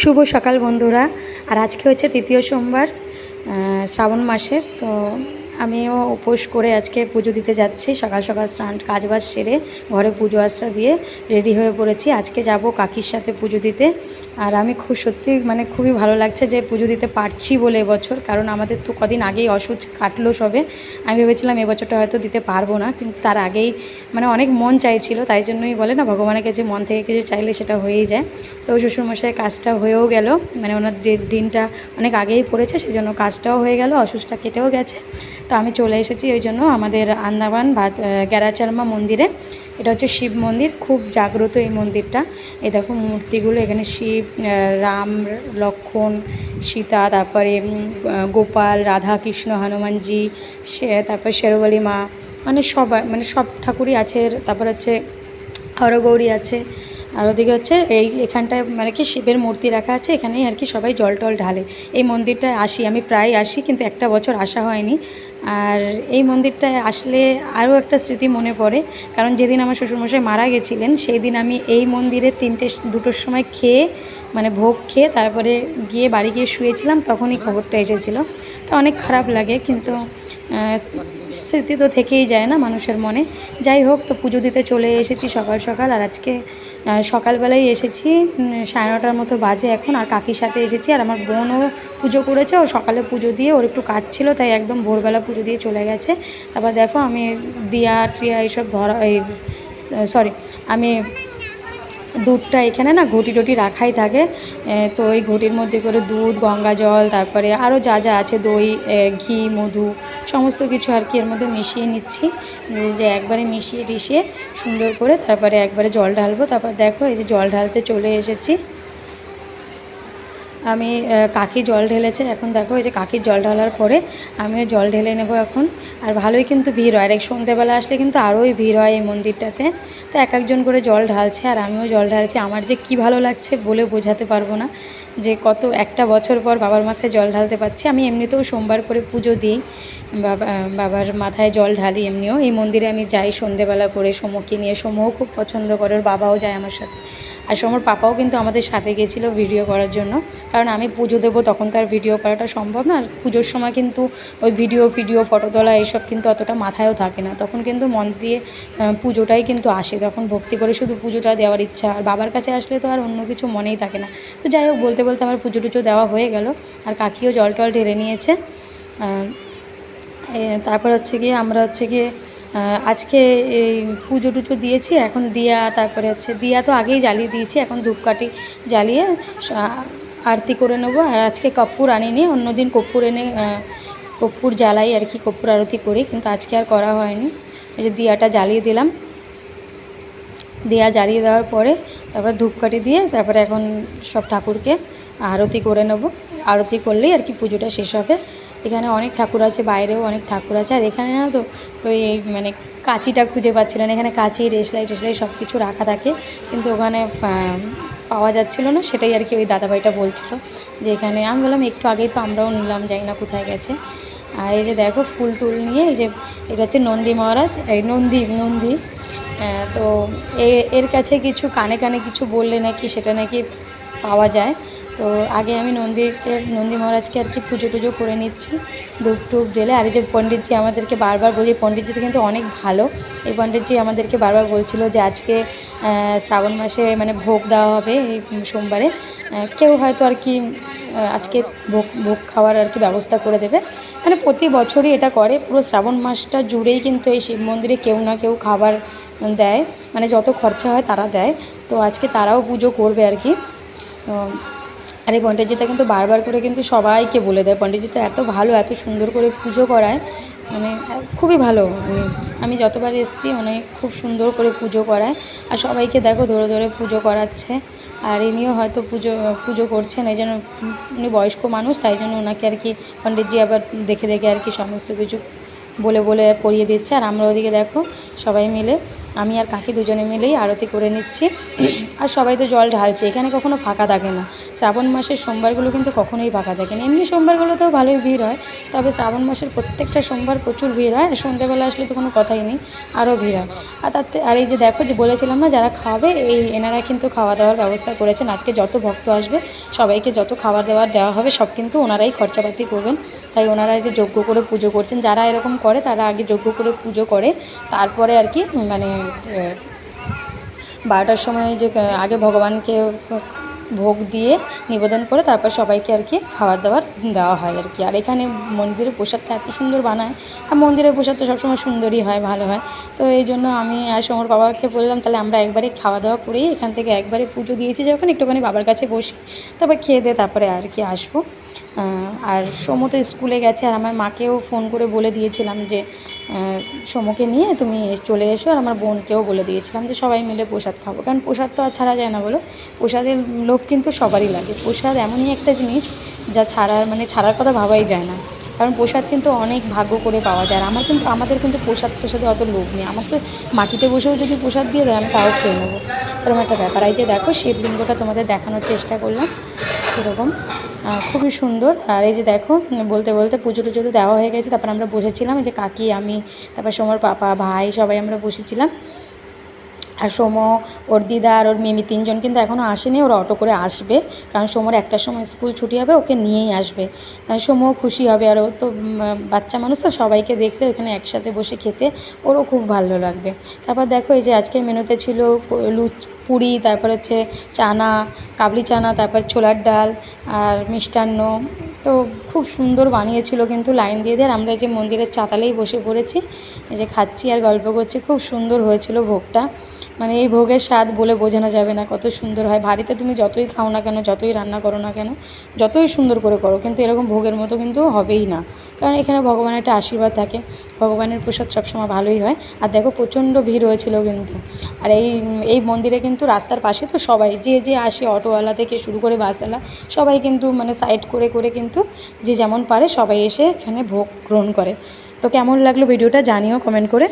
শুভ সকাল বন্ধুরা। আর আজকে হচ্ছে তৃতীয় সোমবার শ্রাবণ মাসের তো আমিও উপোস করে আজকে পুজো দিতে যাচ্ছি। সকাল সকাল স্নান, কাজবাজ সেরে ঘরে পুজো আশ্রা দিয়ে রেডি হয়ে পড়েছি। আজকে যাব কাকির সাথে পুজো দিতে। আর আমি খুব সত্যি মানে খুবই ভালো লাগছে যে পুজো দিতে পারছি বলে এবছর, কারণ আমাদের তো কদিন আগেই অসুচ কাটলো সবে। আমি ভেবেছিলাম এবছরটা হয়তো দিতে পারব না, কিন্তু তার আগেই মানে অনেক মন চাইছিল, তাই জন্যই বলে না ভগবানের কাছে মন থেকে কিছু চাইলে সেটা হয়েই যায়। তো শ্বশুরমশাই কাজটা হয়েও গেল মানে ওনার দিনটা অনেক আগেই পড়েছে সেই জন্য কাজটাও হয়ে গেল, অসুচটা কেটেও গেছে। তো আমি চলে এসেছি ওই জন্য আমাদের আন্দামান ভাত গ্যারাচারমা মন্দিরে। এটা হচ্ছে শিব মন্দির, খুব জাগ্রত এই মন্দিরটা। এই দেখো মূর্তিগুলো, এখানে শিব রাম, লক্ষণ, সীতা, তারপরে গোপাল রাধা কৃষ্ণ হনুমানজি, সে, তারপর শেরবালি মা মানে সবাই মানে সব ঠাকুরই আছে। তারপর হচ্ছে হরগৌরী আছে। আর ওদিকে হচ্ছে এই এখানটায় মানে কি শিবের মূর্তি রাখা আছে, এখানেই আর কি সবাই জল টল ঢালে। এই মন্দিরটায় আসি, আমি প্রায় আসি কিন্তু একটা বছর আসা হয়নি। আর এই মন্দিরটায় আসলে আরও একটা স্মৃতি মনে পড়ে, কারণ যেদিন আমার শ্বশুরমশাই মারা গেছিলেন সেই দিন আমি এই মন্দিরে তিনটে, দুটোর সময় খেয়ে মানে ভোগ খেয়ে তারপরে গিয়ে বাড়ি গিয়ে শুয়েছিলাম, তখনই খবরটা এসেছিল। তো অনেক খারাপ লাগে কিন্তু স্মৃতি তো থেকেই যায় না মানুষের মনে। যাই হোক, তো পুজো দিতে চলে এসেছি সকাল সকাল, আর আজকে সকালবেলায় এসেছি সাড়ে নটার মতো বাজে এখন, আর কাকির সাথে এসেছি, আর আমার বোনও পুজো করেছে, ও সকালে পুজো দিয়ে, ওর একটু কাজ ছিল, তাই একদম ভোরবেলা পুজো দিয়ে চলে গেছে। তারপর দেখো, আমি দিয়া, টিয়া, এইসব ধরা, এই সরি আমি দুধটা এখানে না ঘটি টটি রাখাই থাকে। তো ওই ঘটির মধ্যে করে দুধ, গঙ্গা জল, তারপরে আরও যা যা আছে, দই ঘি, মধু, সমস্ত কিছু আর কি এর মধ্যে মিশিয়ে নিচ্ছি। যে একবারে মিশিয়ে টিশিয়ে সুন্দর করে তারপরে একবারে জল ঢালবো। তারপর দেখো এই যে জল ঢালতে চলে এসেছি। আমি কাকি জল ঢেলেছে। এখন দেখো, এই যে কাকির জল ঢালার পরে আমিও জল ঢেলে নেব এখন। আর ভালোই কিন্তু ভিড় হয়। এক সন্ধ্যেবেলা আসলে কিন্তু আরোই ভিড় হয় এই মন্দিরটাতে। তো এক একজন করে জল ঢালছে আর আমিও জল ঢালছি। আমার যে কি ভালো লাগছে বলে বোঝাতে পারব না। যে কত একটা বছর পর বাবার মাথায় জল ঢালতে পারছি। আমি এমনিতেও সোমবার করে পুজো দিই। বাবা বাবার মাথায় জল ঢালি এমনিও। এই মন্দিরে আমি যাই সন্ধ্যেবেলা করে। সমকে নিয়ে সমও খুব পছন্দ করে। ওর বাবাও যায় আমার সাথে। আর সমর পাপাও কিন্তু আমাদের সাথে গেছিল ভিডিও করার জন্য। কারণ আমি পুজো দেবো, তখন তার ভিডিও করাটা সম্ভব না। আর পুজোর সময় কিন্তু ওই ভিডিও ভিডিও ফটো তোলা, এইসব কিন্তু অতটা মাথায়ও থাকে না। তখন কিন্তু মন দিয়ে পুজোটাই কিন্তু আসে। তখন ভক্তি করে শুধু পুজোটা দেওয়ার ইচ্ছা। আর বাবার কাছে আসলে তো আর অন্য কিছু মনেই থাকে না। তো যাই হোক, বলতে বলতে আমার পুজো টুজো দেওয়া হয়ে গেল। আর কাকিও জল টল ঢেলে নিয়েছে। তারপর হচ্ছে গিয়ে আমরা হচ্ছে গিয়ে আজকে এই পুজো টুজো দিয়েছি এখন দিয়া তারপরে হচ্ছে দিয়া তো আগেই জ্বালিয়ে দিয়েছি এখন ধূপকাঠি জ্বালিয়ে আরতি করে নেব। আর আজকে কর্পূর আনিনি অন্যদিন কর্পূর এনে আহ, কর্পূর জ্বালাই আর কি কর্পূর আরতি করি কিন্তু আজকে আর করা হয়নি। এই যে দিয়াটা জ্বালিয়ে দিলাম। দিয়া জ্বালিয়ে দেওয়ার পরে তারপর ধূপকাঠি দিয়ে তারপরে এখন সব ঠাকুরকে আরতি করে নেব। আরতি করলেই আর কি পুজোটা শেষ হবে। এখানে অনেক ঠাকুর আছে, বাইরেও অনেক ঠাকুর আছে। আর এখানে না তো, ওই মানে কাঁচিটা খুঁজে পাচ্ছিল না। এখানে কাঁচি রেসলাই টেসলাই সব কিছু রাখা থাকে। কিন্তু ওখানে পাওয়া যাচ্ছিল না। সেটাই আর কি ওই দাদাভাইটা বলছিল যে এখানে। আমি বললাম, একটু আগেই তো আমরাও নিলাম, জানি না কোথায় গেছে। আর এই যে দেখো, ফুল টুল নিয়ে এই যে, এটা হচ্ছে নন্দী মহারাজ, এই নন্দী নন্দী। তো এর কাছে কিছু কানে কানে কিছু বললে নাকি সেটা নাকি পাওয়া যায়। তো আগে আমি নন্দীকে, নন্দী মহারাজকে আর কি পুজো টুজো করে নিচ্ছি, ধূপ টুপ ঢেলে আর এই যে পণ্ডিতজি আমাদেরকে বারবার বলি পণ্ডিতজি কিন্তু অনেক ভালো। এই পণ্ডিতজি আমাদেরকে বারবার বলছিল যে আজকে শ্রাবণ মাসে মানে ভোগ দেওয়া হবে এই সোমবারে। কেউ হয়তো আর কি আজকে ভোগ ভোগ খাওয়ার আর কি ব্যবস্থা করে দেবে। মানে প্রতি বছরই এটা করে। পুরো শ্রাবণ মাসটা জুড়েই কিন্তু এই শিব মন্দিরে কেউ না কেউ খাবার দেয়। মানে যত খরচা হয় তারা দেয়। তো আজকে তারাও পুজো করবে আর কি। আর এই পণ্ডিতজিটা কিন্তু বারবার করে কিন্তু সবাইকে বলে দেয়। পণ্ডিতজিটা এত ভালো, এত সুন্দর করে পুজো করায়। মানে খুবই ভালো। উনি আমি যতবার এসেছি মানে খুব সুন্দর করে পুজো করায়। আর সবাইকে দেখো, ধরে ধরে পুজো করাচ্ছে। আর ইনিও হয়তো পুজো পুজো করছেন, এই জন্য উনি বয়স্ক মানুষ, তাই জন্য ওনাকে আর কি পণ্ডিতজি আবার দেখে দেখে আর কি সমস্ত কিছু বলে বলে করিয়ে দিচ্ছে। আর আমরা ওদিকে দেখো, সবাই মিলে, আমি আর কাকি দুজনে মিলেই আরতি করে নিচ্ছি। আর সবাই তো জল ঢালছে, এখানে কখনো ফাঁকা থাকে না। শ্রাবণ মাসের সোমবারগুলো কিন্তু কখনোই ফাঁকা থাকে না এমনি সোমবারগুলোতেও ভালোই ভিড় হয়, তবে শ্রাবণ মাসের প্রত্যেকটা সোমবার প্রচুর ভিড় হয়, আর সন্ধ্যেবেলা আসলে তো কোনো কথাই নেই, আরও ভিড় হয়। আর তাতে, আর এই যে দেখো যে বলেছিলাম না, যারা খাবে, এই এনারা কিন্তু খাওয়া দাওয়ার ব্যবস্থা করেছেন। আজকে যত ভক্ত আসবে, সবাইকে যত খাবার দাবার দেওয়া হবে, সব কিন্তু ওনারাই খরচাপাতি করবেন। তাই ওনারা যে যজ্ঞ করে পুজো করছেন, যারা এরকম করে, তারা আগে যজ্ঞ করে পুজো করে, তারপরে আর কি মানে বারোটার সময় যে, আগে ভগবানকে ভোগ দিয়ে নিবেদন করে তারপর সবাইকে আর কি খাবার দাবার দেওয়া হয় আর কি। আর এখানে মন্দিরের প্রসাদটা এত সুন্দর বানায়। আর মন্দিরের প্রসাদ তো সবসময় সুন্দরই হয়, ভালো হয়। তো এই জন্য আমি আর সমর বাবাকে বললাম, তাহলে আমরা একবারে খাওয়া দাওয়া করেই এখান থেকে একবারে পুজো দিয়েছি যখন একটুখানি বাবার কাছে বসি। তারপর খেয়ে দিয়ে তারপরে আর কি আসব। আর সোমো তো স্কুলে গেছে আর আমার মাকেও ফোন করে বলে দিয়েছিলাম যে সোমোকে নিয়ে তুমি চলে এসো। আর আমার বোনকেও বলে দিয়েছিলাম যে, সবাই মিলে প্রসাদ খাব। কারণ প্রসাদ তো আর ছাড়া যায় না বলো। প্রসাদের লোভ কিন্তু সবারই লাগে। প্রসাদ এমনই একটা জিনিস যা ছাড়ার মানে ছাড়ার কথা ভাবাই যায় না। কারণ প্রসাদ কিন্তু অনেক ভাগ্য করে পাওয়া যায়। আমার কিন্তু, আমাদের কিন্তু প্রসাদ, প্রসাদে অত লোভ নেই। আমার তো মাটিতে বসেও যদি প্রসাদ দিয়ে দেয় আমি তাও খেয়ে নেব। এরকম একটা ব্যাপার। এই যে দেখো, শিবলিঙ্গটা তোমাদের দেখানোর চেষ্টা করলাম। এরকম খুবই সুন্দর। আর এই যে দেখো, বলতে বলতে পুজো টুজো তো দেওয়া হয়ে গেছে। তারপর আমরা বসেছিলাম। এই যে কাকি, আমি, তারপর সোমর পাপা, ভাই, সবাই আমরা বসেছিলাম। আর সোম, ওর দিদা আর ওর মিমি তিনজন কিন্তু এখনও আসেনি, ওরা অটো করে আসবে। কারণ সোমর একটার সময় স্কুল ছুটি হবে, ওকে নিয়েই আসবে। সোমও খুশি হবে। আর ও তো বাচ্চা মানুষ তো, সবাইকে দেখলে ওখানে একসাথে বসে খেতে ওরও খুব ভালো লাগবে। তারপর দেখো এই যে আজকের মেনুতে ছিল লুচ, পুরি, তারপর হচ্ছে চানা, কাবলি চানা, তারপর ছোলার ডাল, আর মিষ্টান্ন তো খুব সুন্দর বানিয়েছিল কিন্তু লাইন দিয়ে দিয়ে আমরা এই যে মন্দিরের চাতালেই বসে পড়েছি, এই যে খাচ্ছি আর গল্প করছি, খুব সুন্দর হয়েছিল ভোগটা। মানে এই ভোগের স্বাদ বলে বোঝানো যাবে না কত সুন্দর হয়। বাড়িতে তুমি যতই খাও না কেন, যতই রান্না করো না কেন, যতই সুন্দর করে করো, কিন্তু এরকম ভোগের মতো কিন্তু হবেই না। কারণ এখানে ভগবানের একটা আশীর্বাদ থাকে, ভগবানের প্রসাদ সবসময় ভালোই হয়। আর দেখো প্রচণ্ড ভিড় হয়েছিল কিন্তু। আর এই এই মন্দিরে কিন্তু রাস্তার পাশে তো সবাই, যে যে আসে অটোওয়ালা থেকে শুরু করে বাসওয়ালা, সবাই কিন্তু মানে সাইড করে করে কিন্তু যে যেমন পারে সবাই এসে এখানে ভোগ গ্রহণ করে। তো কেমন লাগল ভিডিওটা জানিও কমেন্ট করে।